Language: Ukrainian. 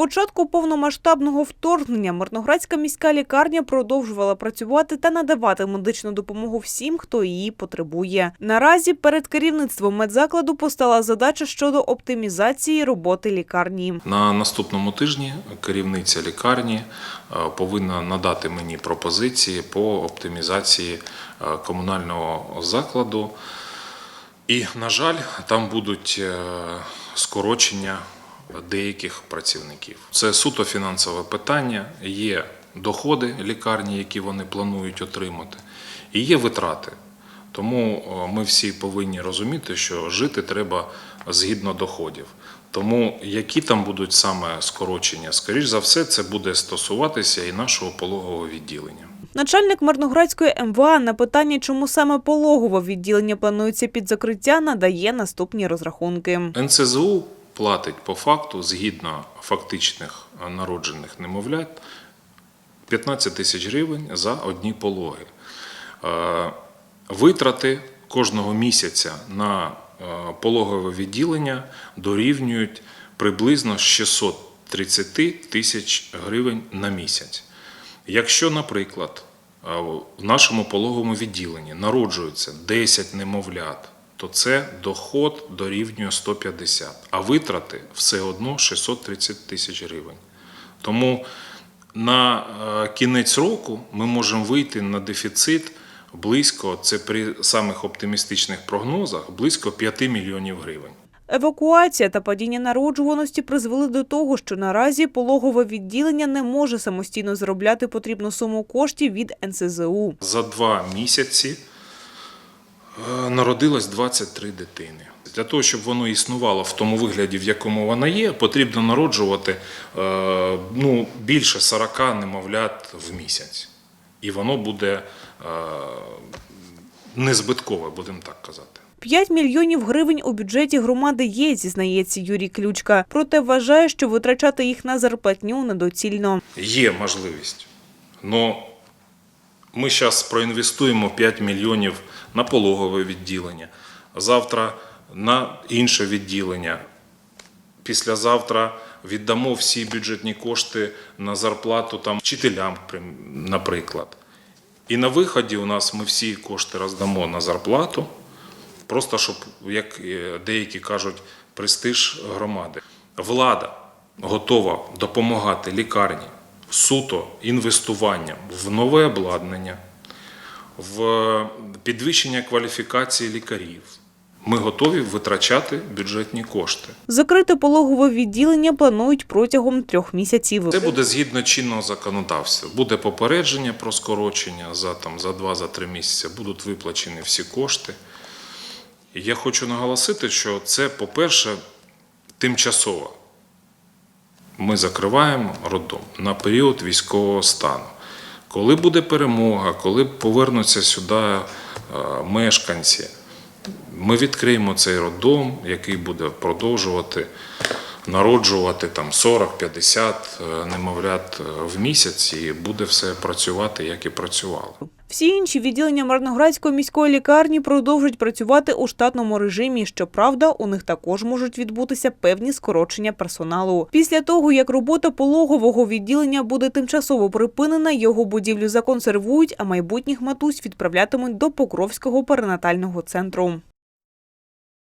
початку повномасштабного вторгнення Мирноградська міська лікарня продовжувала працювати та надавати медичну допомогу всім, хто її потребує. Наразі перед керівництвом медзакладу постала задача щодо оптимізації роботи лікарні. На наступному тижні керівниця лікарні е, повинна надати мені пропозиції по оптимізації е, комунального закладу. І, на жаль, там будуть е, скорочення деяких працівників. Це суто фінансове питання. Є доходи лікарні, які вони планують отримати, і є витрати. Тому е, ми всі повинні розуміти, що жити треба згідно доходів. Тому які там будуть саме скорочення, скоріш за все, це буде стосуватися і нашого пологового відділення. Начальник Мирноградської МВА на питання, чому саме пологове відділення планується під закриття, надає наступні розрахунки. НСЗУ платить по факту згідно фактичних е, народжених немовлят 15 тисяч гривень за одні пологи. Е, Витрати кожного місяця на е, пологове відділення дорівнюють приблизно 630 тисяч гривень на місяць. Якщо, наприклад, в нашому пологовому відділенні народжується 10 немовлят, то це доход дорівнює 150, а витрати все одно 630 тисяч гривень. Тому на е, кінець року ми можемо вийти на дефіцит близько, це при самих оптимістичних прогнозах, близько 5 мільйонів гривень. Евакуація та падіння народжуваності призвели до того, що наразі пологове відділення не може самостійно заробляти потрібну суму коштів від НСЗУ. За два місяці народилось 23 дитини. Для того, щоб воно існувало в тому вигляді, в якому воно є, потрібно народжувати е, ну, більше 40 немовлят в місяць. І воно буде е, незбиткове, будемо так казати. 5 мільйонів гривень у бюджеті громади є, зізнається Юрій Ключка. Проте вважає, що витрачати їх на зарплатню недоцільно. Є можливість. Но ми зараз проінвестуємо 5 мільйонів на пологове відділення, завтра на інше відділення. Післязавтра віддамо всі бюджетні кошти на зарплату там, вчителям, наприклад. І на виході у нас ми всі кошти роздамо на зарплату, просто щоб, як е, деякі кажуть, престиж громади. Влада готова допомагати лікарні суто інвестуванням в нове обладнання, в підвищення кваліфікації лікарів. Ми готові витрачати бюджетні кошти. Закрити пологове відділення планують протягом трьох місяців. Це буде згідно чинного законодавства. Буде попередження про скорочення за там за 2-3 місяці. Будуть виплачені всі кошти. Я хочу наголосити, що це, по-перше, тимчасово. Ми закриваємо роддом на період військового стану. Коли буде перемога, коли повернуться сюди е, мешканці, ми відкриємо цей роддом, який буде продовжувати народжувати там 40-50 е, немовлят е, в місяць, і буде все працювати, як і працювало. Всі інші відділення Марноградської міської лікарні продовжують працювати у штатному режимі. Щоправда, у них також можуть відбутися певні скорочення персоналу. Після того, як робота пологового відділення буде тимчасово припинена, його будівлю законсервують, а майбутніх матусь відправлятимуть до Покровського перинатального центру.